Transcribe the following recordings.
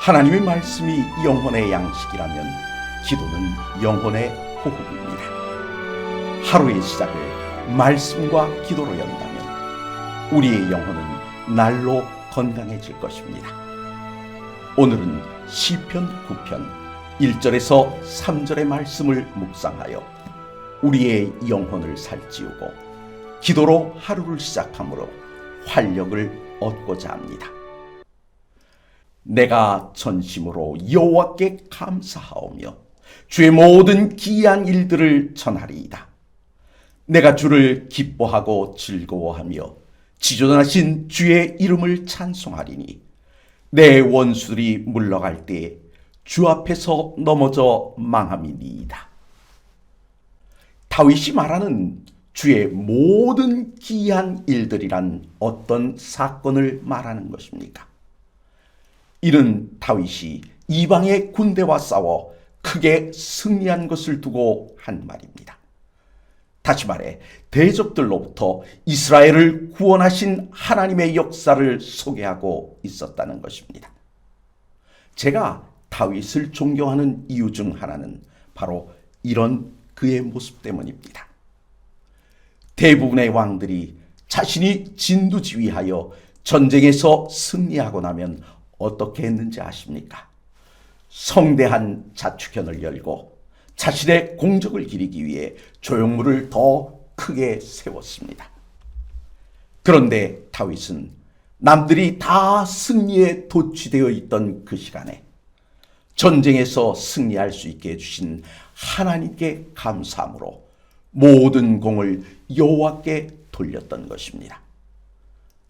하나님의 말씀이 영혼의 양식이라면 기도는 영혼의 호흡입니다. 하루의 시작을 말씀과 기도로 연다면 우리의 영혼은 날로 건강해질 것입니다. 오늘은 시편 9편 1절에서 3절의 말씀을 묵상하여 우리의 영혼을 살찌우고 기도로 하루를 시작함으로 활력을 얻고자 합니다. 내가 전심으로 여호와께 감사하오며 주의 모든 기이한 일들을 전하리이다. 내가 주를 기뻐하고 즐거워하며 지존하신 주의 이름을 찬송하리니 내 원수들이 물러갈 때 주 앞에서 넘어져 망함이니이다. 다윗이 말하는 주의 모든 기이한 일들이란 어떤 사건을 말하는 것입니까? 이는 다윗이 이방의 군대와 싸워 크게 승리한 것을 두고 한 말입니다. 다시 말해 대적들로부터 이스라엘을 구원하신 하나님의 역사를 소개하고 있었다는 것입니다. 제가 다윗을 존경하는 이유 중 하나는 바로 이런 그의 모습 때문입니다. 대부분의 왕들이 자신이 진두지휘하여 전쟁에서 승리하고 나면 어떻게 했는지 아십니까? 성대한 자축현을 열고 자신의 공적을 기리기 위해 조형물을 더 크게 세웠습니다. 그런데 다윗은 남들이 다 승리에 도취되어 있던 그 시간에 전쟁에서 승리할 수 있게 해주신 하나님께 감사함으로 모든 공을 여호와께 돌렸던 것입니다.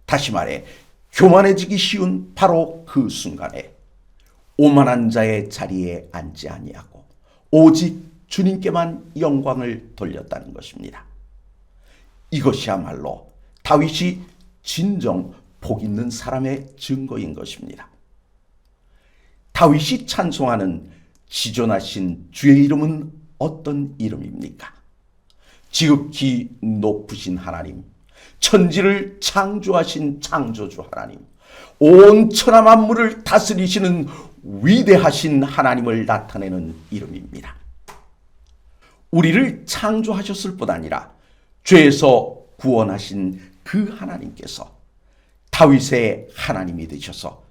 다시 말해 교만해지기 쉬운 바로 그 순간에 오만한 자의 자리에 앉지 아니하고 오직 주님께만 영광을 돌렸다는 것입니다. 이것이야말로 다윗이 진정 복 있는 사람의 증거인 것입니다. 다윗이 찬송하는 지존하신 주의 이름은 어떤 이름입니까? 지극히 높으신 하나님, 천지를 창조하신 창조주 하나님, 온 천하 만물을 다스리시는 위대하신 하나님을 나타내는 이름입니다. 우리를 창조하셨을 뿐 아니라 죄에서 구원하신 그 하나님께서 다윗의 하나님이 되셔서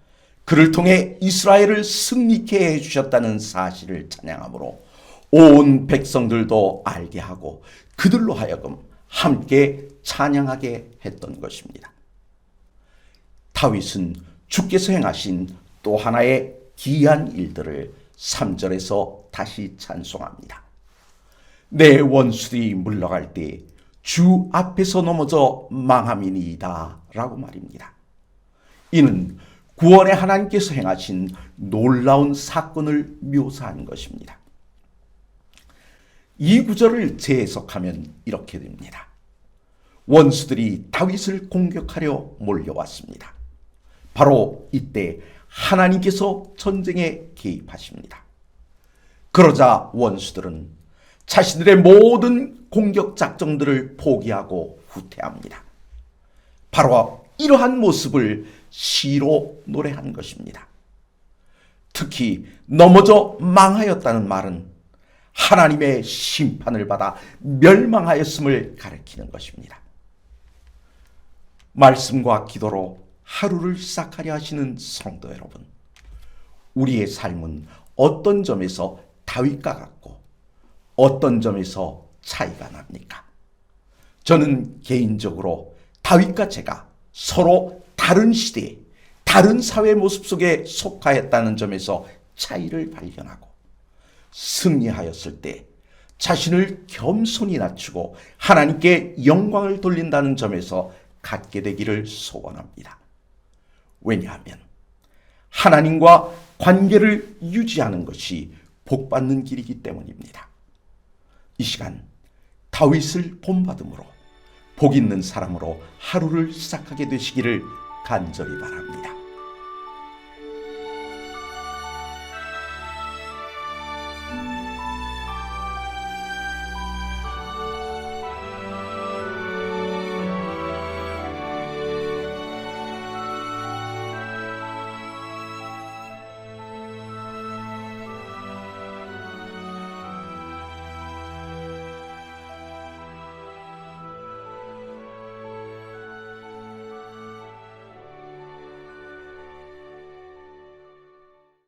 그를 통해 이스라엘을 승리케 해주셨다는 사실을 찬양함으로 온 백성들도 알게 하고 그들로 하여금 함께 찬양하게 했던 것입니다. 다윗은 주께서 행하신 또 하나의 기이한 일들을 3절에서 다시 찬송합니다. 내 원수들이 물러갈 때 주 앞에서 넘어져 망함이니이다 라고 말입니다. 이는 구원의 하나님께서 행하신 놀라운 사건을 묘사한 것입니다. 이 구절을 재해석하면 이렇게 됩니다. 원수들이 다윗을 공격하려 몰려왔습니다. 바로 이때 하나님께서 전쟁에 개입하십니다. 그러자 원수들은 자신들의 모든 공격 작정들을 포기하고 후퇴합니다. 바로 이러한 모습을 시로 노래한 것입니다. 특히 넘어져 망하였다는 말은 하나님의 심판을 받아 멸망하였음을 가리키는 것입니다. 말씀과 기도로 하루를 시작하려 하시는 성도 여러분, 우리의 삶은 어떤 점에서 다윗과 같고 어떤 점에서 차이가 납니까? 저는 개인적으로 다윗과 제가 서로 다른 시대에 다른 사회 모습 속에 속하였다는 점에서 차이를 발견하고 승리하였을 때 자신을 겸손히 낮추고 하나님께 영광을 돌린다는 점에서 갖게 되기를 소원합니다. 왜냐하면 하나님과 관계를 유지하는 것이 복받는 길이기 때문입니다. 이 시간 다윗을 본받음으로 복 있는 사람으로 하루를 시작하게 되시기를 간절히 바랍니다.